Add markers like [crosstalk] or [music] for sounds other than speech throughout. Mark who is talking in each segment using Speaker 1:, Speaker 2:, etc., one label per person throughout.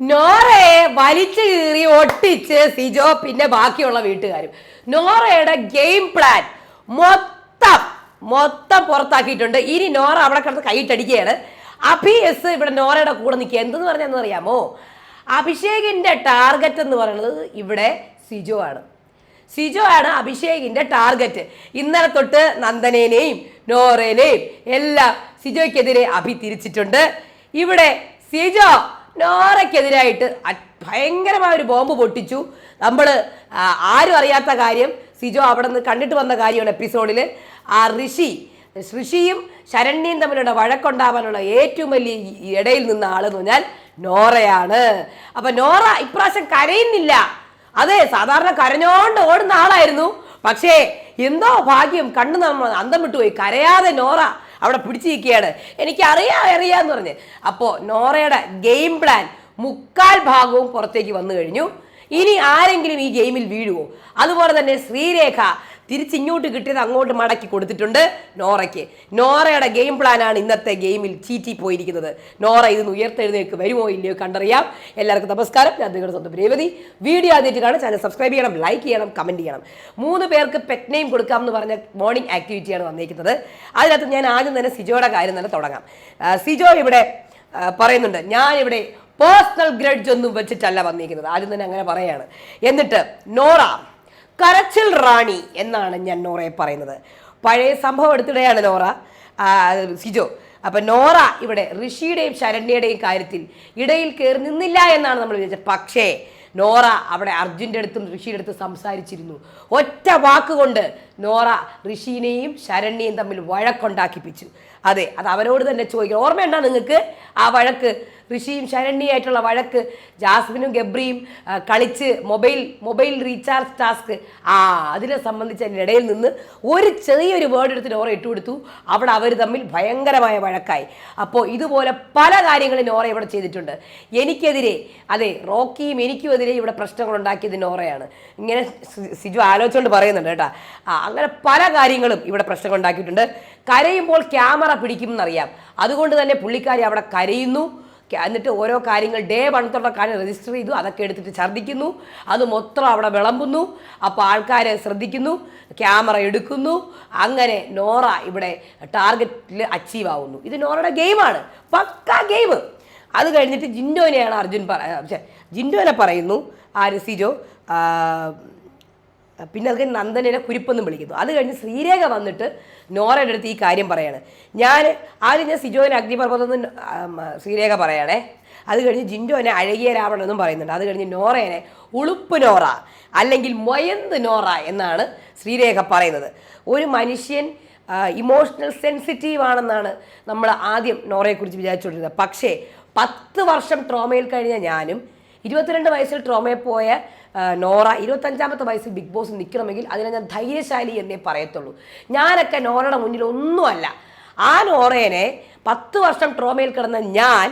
Speaker 1: നോറയെ വലിച്ചു കീറി ഒട്ടിച്ച് സിജോ പിന്നെ ബാക്കിയുള്ള വീട്ടുകാരും. നോറയുടെ ഗെയിം പ്ലാൻ മൊത്തം മൊത്തം പുറത്താക്കിയിട്ടുണ്ട്. ഇനി നോറ അവിടെ കിടന്ന് കൈയിട്ടടിക്കുകയാണ്. അഭി എസ് ഇവിടെ നോറയുടെ കൂടെ നിൽക്കുക എന്തെന്ന് പറഞ്ഞാൽ അറിയാമോ അഭിഷേകിന്റെ ടാർഗറ്റ് എന്ന് പറയുന്നത് ഇവിടെ സിജോ ആണ്. സിജോ ആണ് അഭിഷേകിന്റെ ടാർഗറ്റ്. ഇന്നലെ തൊട്ട് നന്ദനേനെയും നോറേനെയും എല്ലാം സിജോയ്ക്കെതിരെ അഭി തിരിച്ചിട്ടുണ്ട്. ഇവിടെ സിജോ നോറയ്ക്കെതിരായിട്ട് ഭയങ്കരമായ ഒരു ബോംബ് പൊട്ടിച്ചു. നമ്മൾ ആരും അറിയാത്ത കാര്യം സിജോ അവിടെ നിന്ന് കണ്ടിട്ട് വന്ന കാര്യമാണ് എപ്പിസോഡിൽ ആ ഋഷി ഋഷിയും ശരണ്യയും തമ്മിലുള്ള വഴക്കുണ്ടാവാനുള്ള ഏറ്റവും വലിയ ഇടയിൽ നിന്ന ആളെന്ന് പറഞ്ഞാൽ നോറയാണ്. അപ്പൊ നോറ ഇപ്രാവശ്യം കരയുന്നില്ല. അതെ സാധാരണ കരഞ്ഞോണ്ട് ഓടുന്ന ആളായിരുന്നു. പക്ഷേ എന്തോ ഭാഗ്യം കണ്ണു നമ്മൾ അന്തം വിട്ടുപോയി. കരയാതെ നോറ അവിടെ പിടിച്ചു നിൽക്കുകയാണ് എനിക്ക് അറിയാം അറിയാന്ന് പറഞ്ഞ്. അപ്പോൾ നോറയുടെ ഗെയിം പ്ലാൻ മുക്കാൽ ഭാഗവും പുറത്തേക്ക് വന്നു കഴിഞ്ഞു. ഇനി ആരെങ്കിലും ഈ ഗെയിമിൽ വീഴുവോ? അതുപോലെ തന്നെ ശ്രീരേഖ തിരിച്ചിങ്ങോട്ട് കിട്ടിയത് അങ്ങോട്ട് മടക്കി കൊടുത്തിട്ടുണ്ട് നോറയ്ക്ക്. നോറയുടെ ഗെയിം പ്ലാനാണ് ഇന്നത്തെ ഗെയിമിൽ ചീറ്റി പോയിരിക്കുന്നത്. നോറ ഇതിന് ഉയർത്തെഴുന്നേക്ക് വരുമോ ഇല്ലയോ കണ്ടറിയാം. എല്ലാവർക്കും നമസ്കാരം. ഞാൻ നിങ്ങളുടെ സ്വന്തം രേവതി. വീഡിയോ ആദ്യമായിട്ട് കാണാൻ ചാനൽ സബ്സ്ക്രൈബ് ചെയ്യണം ലൈക്ക് ചെയ്യണം കമന്റ് ചെയ്യണം. മൂന്ന് പേർക്ക് പെറ്റ് നെയിം കൊടുക്കാം എന്ന് പറഞ്ഞ മോർണിംഗ് ആക്ടിവിറ്റിയാണ് വന്നിരിക്കുന്നത് അതിനകത്ത് ഞാൻ ആദ്യം തന്നെ സിജോയുടെ കാര്യം തന്നെ തുടങ്ങാം. സിജോ ഇവിടെ പറയുന്നുണ്ട് ഞാനിവിടെ പേഴ്സണൽ ഗ്രഡ്ജ് ഒന്നും വെച്ചിട്ടല്ല വന്നിരിക്കുന്നത് ആദ്യം തന്നെ അങ്ങനെ പറയാണ്. എന്നിട്ട് നോറ കരച്ചിൽ റാണി എന്നാണ് ഞാൻ നോറയെ പറയുന്നത്. പഴയ സംഭവം എടുത്തിടെയാണ് നോറ. സിജോ. അപ്പൊ നോറ ഇവിടെ ഋഷിയുടെയും ശരണ്യയുടെയും കാര്യത്തിൽ ഇടയിൽ കയറി നിന്നില്ല എന്നാണ് നമ്മൾ വിചാരിച്ചത്. പക്ഷേ നോറ അവിടെ അർജുന്റെ അടുത്തും ഋഷിയുടെ അടുത്തും സംസാരിച്ചിരുന്നു. ഒറ്റ വാക്കുകൊണ്ട് നോറ ഋഷിനെയും ശരണ്യയും തമ്മിൽ വഴക്കുണ്ടാക്കിപ്പിച്ചു. അതെ അത് അവരോട് തന്നെ ചോദിക്കണം. ഓർമ്മയുണ്ടോ നിങ്ങൾക്ക് ആ വഴക്ക്? ഋഷിയും ശരണ്യയായിട്ടുള്ള വഴക്ക് ജാസ്മിനും ഗബ്രിയും കളിച്ച് മൊബൈൽ മൊബൈൽ റീചാർജ് ടാസ്ക്. ആ അതിനെ സംബന്ധിച്ച് അതിന്റെ ഇടയിൽ നിന്ന് ഒരു ചെറിയൊരു വേർഡ് എടുത്ത് നോറ ഇട്ടുകൊടുത്തു അവിടെ അവർ തമ്മിൽ ഭയങ്കരമായ വഴക്കായി. അപ്പോൾ ഇതുപോലെ പല കാര്യങ്ങളും നോറ ഇവിടെ ചെയ്തിട്ടുണ്ട്. എനിക്കെതിരെ അതെ റോക്കിയും എനിക്കും എതിരെ ഇവിടെ പ്രശ്നങ്ങൾ ഉണ്ടാക്കിയത് നോറയാണ് ഇങ്ങനെ സിജു ആലോചിച്ചുകൊണ്ട് പറയുന്നുണ്ട് കേട്ടോ. അങ്ങനെ പല കാര്യങ്ങളും ഇവിടെ പ്രശ്നങ്ങൾ ഉണ്ടാക്കിയിട്ടുണ്ട്. കരയുമ്പോൾ ക്യാമറ പിടിക്കും എന്നറിയാം അതുകൊണ്ട് തന്നെ പുള്ളിക്കാരി അവിടെ കരയുന്നു. എന്നിട്ട് ഓരോ കാര്യങ്ങൾ ഡേ വണ്ണത്തുള്ള കാര്യം രജിസ്റ്റർ ചെയ്തു അതൊക്കെ എടുത്തിട്ട് ഛർദ്ദിക്കുന്നു. അത് മൊത്തം അവിടെ വിളമ്പുന്നു. അപ്പോൾ ആൾക്കാരെ ശ്രദ്ധിക്കുന്നു ക്യാമറ എടുക്കുന്നു. അങ്ങനെ നോറ ഇവിടെ ടാർഗറ്റിൽ അച്ചീവ് ആവുന്നു. ഇത് നോറയുടെ ഗെയിമാണ് പക്ക ഗെയിം അത് കഴിഞ്ഞിട്ട് ജിൻഡോനെയാണ് അർജുൻ പറ ജിൻഡോനെ പറയുന്നു. ആര്? സിജോ. പിന്നെ അത് കഴിഞ്ഞ് നന്ദനെ കുരിപ്പെന്നും വിളിക്കുന്നു. അത് കഴിഞ്ഞ് ശ്രീരേഖ വന്നിട്ട് നോറയുടെ അടുത്ത് ഈ കാര്യം പറയാണ്. ഞാൻ ആദ്യം ഞാൻ സിജോനെ അഗ്നിപർവതം എന്ന് ശ്രീരേഖ പറയണേ. അത് കഴിഞ്ഞ് ജിൻഡോനെ അഴകിയ രാവണൻ എന്നും പറയുന്നുണ്ട്. അത് കഴിഞ്ഞ് നോറേനെ ഉളുപ്പ് നോറ അല്ലെങ്കിൽ മൊയന്ത് നോറ എന്നാണ് ശ്രീരേഖ പറയുന്നത്. ഒരു മനുഷ്യൻ ഇമോഷണൽ സെൻസിറ്റീവ് ആണെന്നാണ് നമ്മൾ ആദ്യം നോറയെക്കുറിച്ച് വിചാരിച്ചുകൊണ്ടിരുന്നത്. പക്ഷേ പത്ത് വർഷം ട്രോമയിൽ കഴിഞ്ഞ ഞാനും ഇരുപത്തിരണ്ട് വയസ്സിൽ ട്രോമയിൽ പോയ നോറ ഇരുപത്തഞ്ചാമത്തെ വയസ്സിൽ ബിഗ് ബോസ് നിൽക്കണമെങ്കിൽ അതിനെ ഞാൻ ധൈര്യശാലി എന്നേ പറയത്തുള്ളൂ. ഞാനൊക്കെ നോറയുടെ മുന്നിൽ ഒന്നുമല്ല. ആ നോറേനെ പത്ത് വർഷം ട്രോമയിൽ കിടന്ന ഞാൻ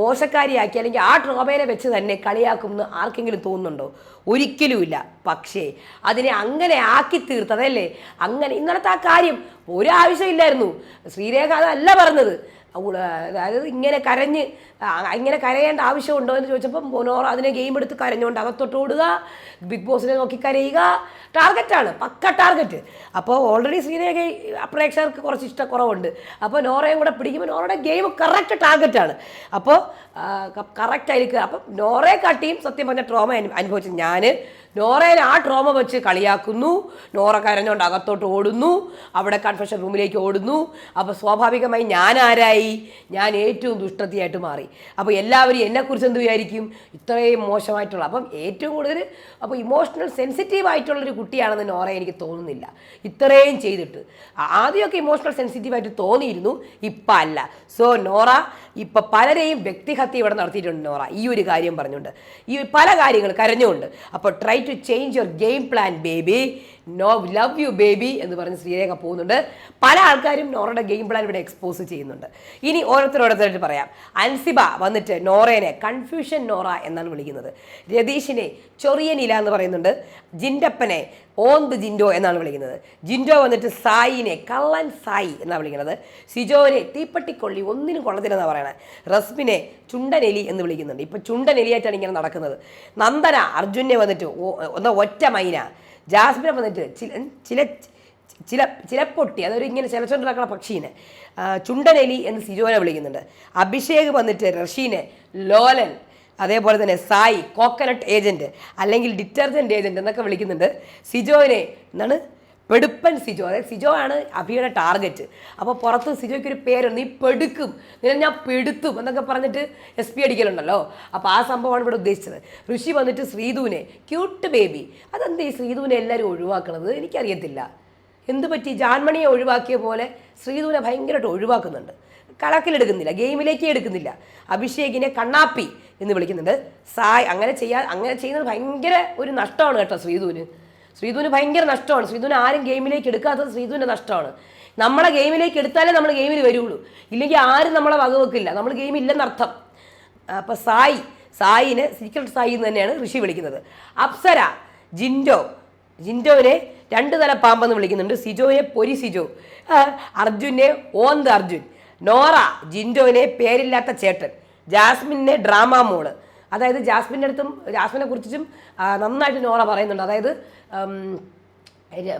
Speaker 1: മോശക്കാരിയാക്കി അല്ലെങ്കിൽ ആ ട്രോമേനെ വെച്ച് തന്നെ കളിയാക്കുമെന്ന് ആർക്കെങ്കിലും തോന്നുന്നുണ്ടോ? ഒരിക്കലുമില്ല. പക്ഷേ അതിനെ അങ്ങനെ ആക്കി തീർത്തതല്ലേ അങ്ങനെ ഇന്നലത്തെ ആ കാര്യം ഒരു ആവശ്യമില്ലായിരുന്നു ശ്രീരേഖ അതല്ല പറഞ്ഞത്. അതായത് ഇങ്ങനെ കരഞ്ഞ് ഇങ്ങനെ കരയേണ്ട ആവശ്യമുണ്ടോ എന്ന് ചോദിച്ചപ്പോൾ മോനോറ അതിനെ ഗെയിം എടുത്ത് കരഞ്ഞുകൊണ്ട് അകത്തോട്ട് ഓടുക ബിഗ് ബോസിനെ നോക്കി കരയുക ടാർഗറ്റാണ് പക്ക ടാർഗറ്റ് അപ്പോൾ ഓൾറെഡി ശ്രീരേഖ പ്രേക്ഷകർക്ക് കുറച്ച് ഇഷ്ടക്കുറവുണ്ട്. അപ്പോൾ നോറയും കൂടെ പിടിക്കുമ്പോൾ നോറയുടെ ഗെയിം കറക്റ്റ് ടാർഗറ്റാണ് അപ്പോൾ കറക്റ്റ് ആയിരിക്കും അപ്പം നോറയെ കാട്ടിയും സത്യം പറഞ്ഞ ട്രോമ അനുഭവിച്ചു ഞാൻ ഞാൻ നോറേനെ ആ ട്രോമ വെച്ച് കളിയാക്കുന്നു. നോറ കരഞ്ഞുകൊണ്ട് അകത്തോട്ട് ഓടുന്നു. അവിടെ കൺഫെഷൻ റൂമിലേക്ക് ഓടുന്നു. അപ്പോൾ സ്വാഭാവികമായി ഞാൻ ആരായി? ഞാൻ ഏറ്റവും ദുഷ്ടത്തിയായിട്ട് മാറി. അപ്പോൾ എല്ലാവരും എന്നെക്കുറിച്ച് എന്ത് വിചാരിക്കും? ഇത്രയും മോശമായിട്ടുള്ള അപ്പം ഏറ്റവും കൂടുതൽ അപ്പോൾ ഇമോഷണൽ സെൻസിറ്റീവ് ആയിട്ടുള്ളൊരു കുട്ടിയാണെന്ന് നോറ എനിക്ക് തോന്നുന്നില്ല. ഇത്രയും ചെയ്തിട്ട്. ആദ്യമൊക്കെ ഇമോഷണൽ സെൻസിറ്റീവ് ആയിട്ട് തോന്നിയിരുന്നു. ഇപ്പം അല്ല. സോ നോറ ഇപ്പം പലരെയും വ്യക്തിഹത്യ ഇവിടെ നടത്തിയിട്ടുണ്ട് നോറ. ഈ ഒരു കാര്യം പറഞ്ഞുകൊണ്ട്. ഈ പല കാര്യങ്ങൾ കരഞ്ഞുകൊണ്ട്. അപ്പോൾ try to change your game plan baby no love you baby എന്ന് പറഞ്ഞ് ശ്രീരേഖ പോകുന്നുണ്ട്. പല ആൾക്കാരും നോറയുടെ ഗെയിം പ്ലാൻ ഇവിടെ എക്സ്പോസ് ചെയ്യുന്നുണ്ട്. ഇനി ഓരോരുത്തരോരോരുത്തരായിട്ട് പറയാം. അൻസിബ വന്നിട്ട് നോറേനെ കൺഫ്യൂഷൻ നോറ എന്നാണ് വിളിക്കുന്നത്. രതീഷിനെ ചൊറിയൻ ഇല എന്ന് പറയുന്നുണ്ട്. ജിൻഡപ്പനെ ഓന്ത് ജിൻഡോ എന്നാണ് വിളിക്കുന്നത്. ജിൻഡോ വന്നിട്ട് സായിനെ കള്ളൻ സായി എന്നാണ് വിളിക്കുന്നത്. സിജോനെ തീപ്പട്ടിക്കൊള്ളി ഒന്നിനും കൊള്ളത്തില്ലെന്നാണ് പറയണത് റസ്മിനെ ചുണ്ടനെലി എന്ന് വിളിക്കുന്നുണ്ട്. ഇപ്പം ചുണ്ടനെലിയായിട്ടാണ് ഇങ്ങനെ നടക്കുന്നത്. നന്ദന അർജുനെ വന്നിട്ട് ഒന്ന് ഒറ്റ മൈന. ജാസ്മിനെ വന്നിട്ട് ചില ചില ചില ചില പൊട്ടി അതൊരു ഇങ്ങനെ ചിലച്ചോണ്ട് നടക്കുന്ന പക്ഷീനെ ചുണ്ടനെലി എന്ന് സിജോനെ വിളിക്കുന്നുണ്ട്. അഭിഷേക് വന്നിട്ട് റഷീനെ ലോലൻ അതേപോലെ തന്നെ സായി കോക്കനട്ട് ഏജന്റ് അല്ലെങ്കിൽ ഡിറ്റർജന്റ് ഏജന്റ് എന്നൊക്കെ വിളിക്കുന്നുണ്ട്. സിജോനെ എന്താണ് പെടുപ്പൻ സിജോ. അതായത് സിജോ ആണ് അഭിയുടെ ടാർഗറ്റ് അപ്പോൾ പുറത്ത് സിജോയ്ക്ക് ഒരു പേരുണ്ട്. നീ പെടുക്കും. നിന്നെ ഞാൻ പെടുത്തും എന്നൊക്കെ പറഞ്ഞിട്ട് എസ് പി അടിക്കലുണ്ടല്ലോ. അപ്പോൾ ആ സംഭവമാണ് ഇവിടെ ഉദ്ദേശിച്ചത്. ഋഷി വന്നിട്ട് ശ്രീധുവിനെ ക്യൂട്ട് ബേബി അതെന്ത് ഈ ശ്രീധുവിനെ എല്ലാവരും ഒഴിവാക്കണത് എനിക്കറിയത്തില്ല. എന്ത് പറ്റി? ജാൻമണിയെ ഒഴിവാക്കിയ പോലെ ശ്രീധുവിനെ ഭയങ്കരമായിട്ട് ഒഴിവാക്കുന്നുണ്ട്. കണക്കിലെടുക്കുന്നില്ല ഗെയിമിലേക്ക് എടുക്കുന്നില്ല. അഭിഷേകിനെ കണ്ണാപ്പി എന്ന് വിളിക്കുന്നുണ്ട്. സായ് അങ്ങനെ ചെയ്യാൻ അങ്ങനെ ചെയ്യുന്നത് ഭയങ്കര ഒരു നഷ്ടമാണ് കേട്ടോ ശ്രീധുവിന്. ശ്രീധുവിന് ഭയങ്കര നഷ്ടമാണ്. ശ്രീധുവിന് ആരും ഗെയിമിലേക്ക് എടുക്കാത്തത് ശ്രീധുവിന്റെ നഷ്ടമാണ്. നമ്മളെ ഗെയിമിലേക്ക് എടുത്താലേ നമ്മൾ ഗെയിമിൽ വരുള്ളൂ. ഇല്ലെങ്കിൽ ആരും നമ്മളെ വകവെക്കില്ല. നമ്മൾ ഗെയിം ഇല്ലെന്നർത്ഥം. അപ്പോൾ സായി സായിനെ സീക്രട്ട് സായി എന്ന് തന്നെയാണ് ഋഷി വിളിക്കുന്നത്. അപ്സര ജിൻഡോ. ജിൻഡോനെ രണ്ട് തല പാമ്പെന്ന് വിളിക്കുന്നുണ്ട്. സിജോയെ പൊരി സിജോ. അർജുനെ ഓന്ത് അർജുൻ. നോറ ജിൻഡോനെ പേരില്ലാത്ത ചേട്ടൻ. ജാസ്മിനെ ഡ്രാമ മോൾ അതായത് ജാസ്മിന്റെ അടുത്തും ജാസ്മിനെ കുറിച്ചും നന്നായിട്ട് നോറ പറയുന്നുണ്ട്. അതായത്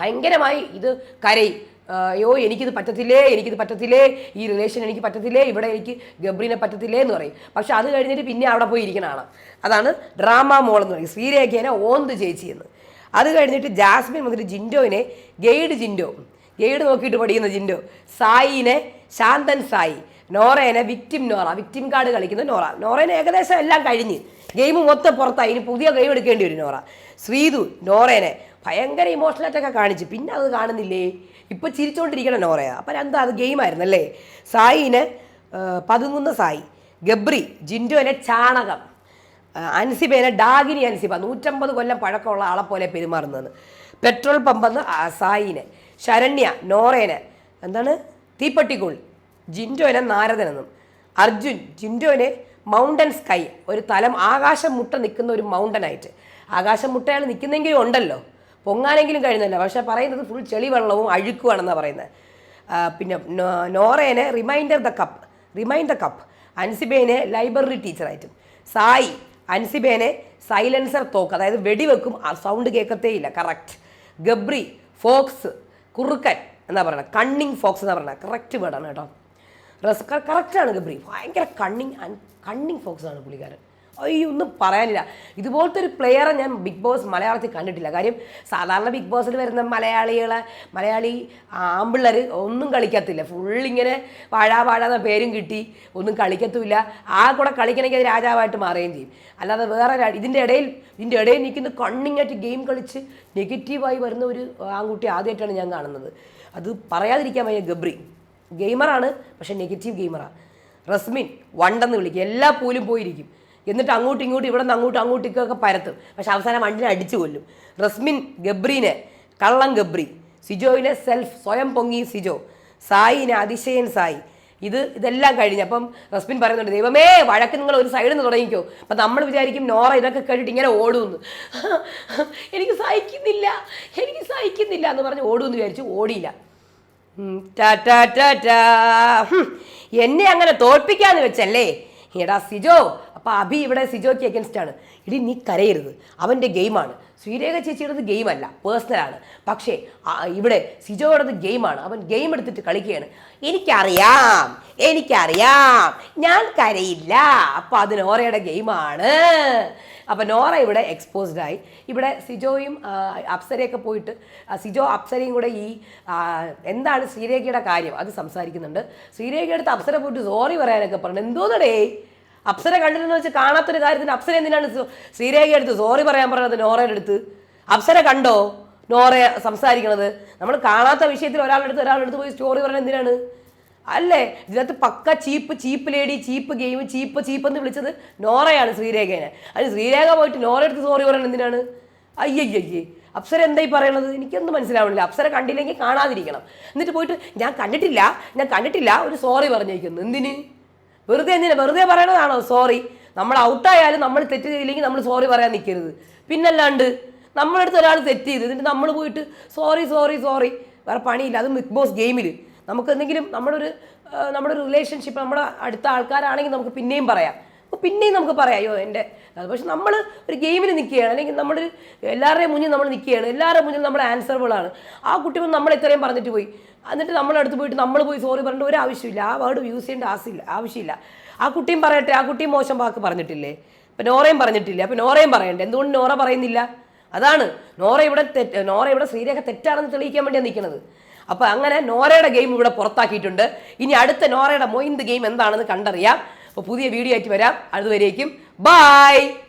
Speaker 1: ഭയങ്കരമായി ഇത് കരയും. അയ്യോ എനിക്കിത് പറ്റത്തില്ലേ എനിക്കിത് പറ്റത്തില്ലേ ഈ റിലേഷൻ എനിക്ക് പറ്റത്തില്ലേ ഇവിടെ എനിക്ക് ഗബ്രീനെ പറ്റത്തില്ലേ എന്ന് പറയും. പക്ഷെ അത് കഴിഞ്ഞിട്ട് പിന്നെ അവിടെ പോയി ഇരിക്കണതാണ് അതാണ് ഡ്രാമ മോൾ എന്ന് പറയും. ശ്രീരേഖേനെ ഓന്ത് ചേച്ചി എന്ന്. അത് കഴിഞ്ഞിട്ട് ജാസ്മിൻ വന്നിട്ട് ജിൻഡോനെ ഗൈഡ് ജിൻഡോ. ഗൈഡ് നോക്കിയിട്ട് പഠിക്കുന്ന ജിൻഡോ. സായിനെ ശാന്തൻ സായി. നോറേനെ വിക്ടിം നോറ വിക്ടിം കാർഡ് കളിക്കുന്ന നോറ. നോറേനെ ഏകദേശം എല്ലാം കഴിഞ്ഞ്. ഗെയിം മൊത്തം പുറത്തായി. ഇനി പുതിയ ഗെയിം എടുക്കേണ്ടി വരും നോറ. ശ്രീതു നോറേനെ ഭയങ്കര ഇമോഷണലായിട്ടൊക്കെ കാണിച്ച്. പിന്നെ അത് കാണുന്നില്ലേ? ഇപ്പം ചിരിച്ചുകൊണ്ടിരിക്കണം നോറയ. അപ്പം എന്താ അത് ഗെയിമായിരുന്നല്ലേ സായിനെ പതുങ്ങുന്ന സായി. ഗബ്രി ജിൻഡോനെ ചാണകം. അൻസിബേനെ ഡാഗിനി അൻസിബ. നൂറ്റമ്പത് കൊല്ലം പഴക്കമുള്ള ആളെ പോലെ പെരുമാറുന്നത് പെട്രോൾ പമ്പെന്ന് സായിനെ. ശരണ്യ നോറേനെ. എന്താണ്? തീപ്പട്ടിക്കുൾ. ജിൻഡോനെ നാരദനെന്നും അർജുൻ ജിൻഡോനെ മൗണ്ടൻ സ്കൈ ഒരു തലം ആകാശം മുട്ട നിൽക്കുന്ന ഒരു മൗണ്ടനായിട്ട്. ആകാശം മുട്ടയാൾ നിൽക്കുന്നെങ്കിലും ഉണ്ടല്ലോ. പൊങ്ങാനെങ്കിലും കഴിയുന്നില്ല പക്ഷെ പറയുന്നത് ഫുൾ ചെളി വെള്ളവും അഴുക്കുവാണെന്നാണ് പറയുന്നത് പിന്നെ നോറേനെ reminder the cup remind the cup അൻസിബേനെ library ടീച്ചറായിട്ടും സായി അൻസിബേനെ സൈലൻസർ തോക്ക് അതായത് വെടിവെക്കും സൗണ്ട് കേൾക്കത്തേയില്ല കറക്റ്റ് ഗബ്രി ഫോക്സ് കുറുക്കൻ എന്നാ പറയുന്നത്? കണ്ണിങ് ഫോക്സ് എന്നാ പറയുന്നത്? കറക്റ്റ് വേർഡാണ് കേട്ടോ. റസ് കറക്റ്റാണ് ഗബ്രി. ഭയങ്കര കണ്ണിങ് ആൻഡ് കണ്ണിങ് ഫോക്സ് ആണ് പുള്ളിക്കാരൻ. അയ്യോ ഒന്നും പറയാനില്ല. ഇതുപോലത്തെ ഒരു പ്ലെയറെ ഞാൻ ബിഗ് ബോസ് മലയാളത്തിൽ കണ്ടിട്ടില്ല. കാര്യം സാധാരണ ബിഗ് ബോസിൽ വരുന്ന മലയാളികളെ മലയാളി ആമ്പിള്ളേർ ഒന്നും കളിക്കത്തില്ല. ഫുള്ളിങ്ങനെ വാഴാ വാഴാന്ന പേരും കിട്ടി. ഒന്നും കളിക്കത്തുമില്ല. ആ കൂടെ കളിക്കണമെങ്കിൽ അത് രാജാവായിട്ട് മാറുകയും ചെയ്യും. അല്ലാതെ വേറെ ഇതിന്റെ ഇടയിൽ ഇതിന്റെ ഇടയിൽ നിൽക്കുന്ന കണ്ണിങ്ങായിട്ട് ഗെയിം കളിച്ച് നെഗറ്റീവായി വരുന്ന ഒരു ആൺകുട്ടി ആദ്യമായിട്ടാണ് ഞാൻ കാണുന്നത്. അത് പറയാതിരിക്കാൻ വയ്യ ഗബ്രി. ഗെയിമറാണ് പക്ഷേ നെഗറ്റീവ് ഗെയിമറാണ് റസ്മിൻ വണ്ടെന്ന് വിളിക്കും എല്ലാ പോലും പോയിരിക്കും. എന്നിട്ട് അങ്ങോട്ടും ഇങ്ങോട്ടും ഇവിടെ നിന്ന് അങ്ങോട്ടും അങ്ങോട്ടേക്കൊക്കെ പരത്തും. പക്ഷേ അവസാനം വണ്ടിനെ അടിച്ചു കൊല്ലും. റസ്മിൻ ഗബ്രീനെ കള്ളം ഗബ്രി സിജോയിനെ സെൽഫ് സ്വയം പൊങ്ങി സിജോ സായിനെ അതിശയൻ സായി. ഇത് ഇതെല്ലാം കഴിഞ്ഞ് അപ്പം റസ്മിൻ പറയുന്നുണ്ട് ദൈവമേ വഴക്ക് നിങ്ങൾ ഒരു സൈഡിൽ നിന്ന് തുടങ്ങിക്കോ. അപ്പം നമ്മൾ വിചാരിക്കും നോറ ഇതൊക്കെ കേട്ടിട്ട് ഇങ്ങനെ ഓടുമെന്ന് [laughs] എനിക്ക് സഹിക്കുന്നില്ല എനിക്ക് സഹിക്കുന്നില്ല എന്ന് പറഞ്ഞ് ഓടുമെന്ന് വിചാരിച്ചു ഓടിയില്ല. എന്നെ അങ്ങനെ തോൽപ്പിക്കാന്ന് വെച്ചല്ലേ? എടാ സിജോ അപ്പൊ അഭി ഇവിടെ സിജോക്ക് അഗൻസ്റ്റ് ആണ്. ഇടി നീ കരയരുത്. അവന്റെ ഗെയിമാണ്. ശ്രീരേഖ ചേച്ചിയുടേത് ഗെയിമല്ല പേഴ്സണലാണ് പക്ഷേ ഇവിടെ സിജോയുടേത് ഗെയിമാണ്. അവൻ ഗെയിം എടുത്തിട്ട് കളിക്കുകയാണ്. എനിക്കറിയാം എനിക്കറിയാം. ഞാൻ കരയില്ല. അപ്പം അത് നോറയുടെ ഗെയിമാണ്. അപ്പം നോറ ഇവിടെ എക്സ്പോസ്ഡ് ആയി. ഇവിടെ സിജോയും അപ്സരയൊക്കെ പോയിട്ട് സിജോ അപ്സരയും കൂടെ ഈ എന്താണ് ശ്രീരേഖയുടെ കാര്യം? അത് സംസാരിക്കുന്നുണ്ട്. ശ്രീരേഖയുടെ അടുത്ത് അപ്സര പോയിട്ട് സോറി പറയാനൊക്കെ പറഞ്ഞു. എന്തോന്നടേ? അപ്സര കണ്ടില്ലെന്ന് വെച്ച് കാണാത്തൊരു കാര്യത്തിന് അപ്സര എന്തിനാണ് ശ്രീരേഖ എടുത്ത് സോറി പറയാൻ പറഞ്ഞത് നോറയുടെ അടുത്ത്? അപ്സര കണ്ടോ നോറ സംസാരിക്കണത്? നമ്മൾ കാണാത്ത വിഷയത്തിൽ ഒരാളുടെ അടുത്ത് ഒരാളുടെ അടുത്ത് പോയി സ്റ്റോറി പറയുന്നത് എന്തിനാണ്? അല്ലേ? ഇതിനകത്ത് പക്ക ചീപ്പ് ചീപ്പ് ലേഡി ചീപ്പ് ഗെയിം ചീപ്പ് ചീപ്പ് എന്ന് വിളിച്ചത് നോറയാണ് ശ്രീരേഖേനെ. അതിന് ശ്രീരേഖ പോയിട്ട് നോറ എടുത്ത് സോറി പറയണത് എന്തിനാണ്? അയ്യയ്യയ്യേ. അപ്സര എന്തായി പറയണത്? എനിക്കൊന്നും മനസ്സിലാവണില്ല. അപ്സര കണ്ടില്ലെങ്കിൽ കാണാതിരിക്കണം. എന്നിട്ട് പോയിട്ട് ഞാൻ കണ്ടിട്ടില്ല ഞാൻ കണ്ടിട്ടില്ല ഒരു സോറി പറഞ്ഞേക്കുന്നു. എന്തിന്? വെറുതെ എന്തിനാ? വെറുതെ പറയണതാണോ? സോറി നമ്മൾ ഔട്ടായാലും നമ്മൾ തെറ്റ് ചെയ്തില്ലെങ്കിൽ നമ്മൾ സോറി പറയാൻ നിൽക്കരുത് പിന്നല്ലാണ്ട് നമ്മളടുത്ത് ഒരാൾ തെറ്റ് ചെയ്ത്. എന്നിട്ട് നമ്മൾ പോയിട്ട് സോറി സോറി സോറി വേറെ പണിയില്ല. അത് ബിഗ് ബോസ് ഗെയിമിൽ നമുക്ക് എന്തെങ്കിലും നമ്മുടെ ഒരു നമ്മുടെ റിലേഷൻഷിപ്പ് നമ്മുടെ അടുത്ത ആൾക്കാരാണെങ്കിൽ നമുക്ക് പിന്നെയും പറയാം. അപ്പോൾ പിന്നെയും നമുക്ക് പറയാം അയ്യോ എന്റെ. അത് പക്ഷെ നമ്മൾ ഒരു ഗെയിമിൽ നിൽക്കുകയാണ് അല്ലെങ്കിൽ നമ്മൾ എല്ലാവരുടെയും മുന്നിൽ നമ്മൾ നിൽക്കുകയാണ് എല്ലാവരുടെ മുന്നിൽ നമ്മൾ ആൻസറബിളാണ് ആ കുട്ടികൾ നമ്മൾ ഇത്രയും പറഞ്ഞിട്ട് പോയി. എന്നിട്ട് നമ്മളടുത്ത് പോയിട്ട് നമ്മൾ പോയി സോറി പറഞ്ഞിട്ട് ഒരു ആവശ്യമില്ല. ആ വേർഡ് യൂസ് ചെയ്യേണ്ട ആവശ്യമില്ല ആവശ്യമില്ല. ആ കുട്ടിയും പറയട്ടെ ആ കുട്ടിയും മോശം വാക്ക് പറഞ്ഞിട്ടില്ലേ? ഇപ്പം നോറയും പറഞ്ഞിട്ടില്ല? അപ്പം നോറയും പറയണ്ടേ? എന്തുകൊണ്ട് നോറ പറയുന്നില്ല? അതാണ്. നോറ ഇവിടെ തെറ്റ് നോറ ഇവിടെ ശ്രീരേഖ തെറ്റാണെന്ന് തെളിയിക്കാൻ വേണ്ടിയാണ് നിൽക്കുന്നത്. അപ്പോൾ അങ്ങനെ നോറയുടെ ഗെയിം ഇവിടെ പുറത്താക്കിയിട്ടുണ്ട്. ഇനി അടുത്ത നോറയുടെ മൊയിന്ത് ഗെയിം എന്താണെന്ന് കണ്ടറിയാം. അപ്പോൾ പുതിയ വീഡിയോ ആയിട്ട് വരാം. അതുവരേക്കും ബായ്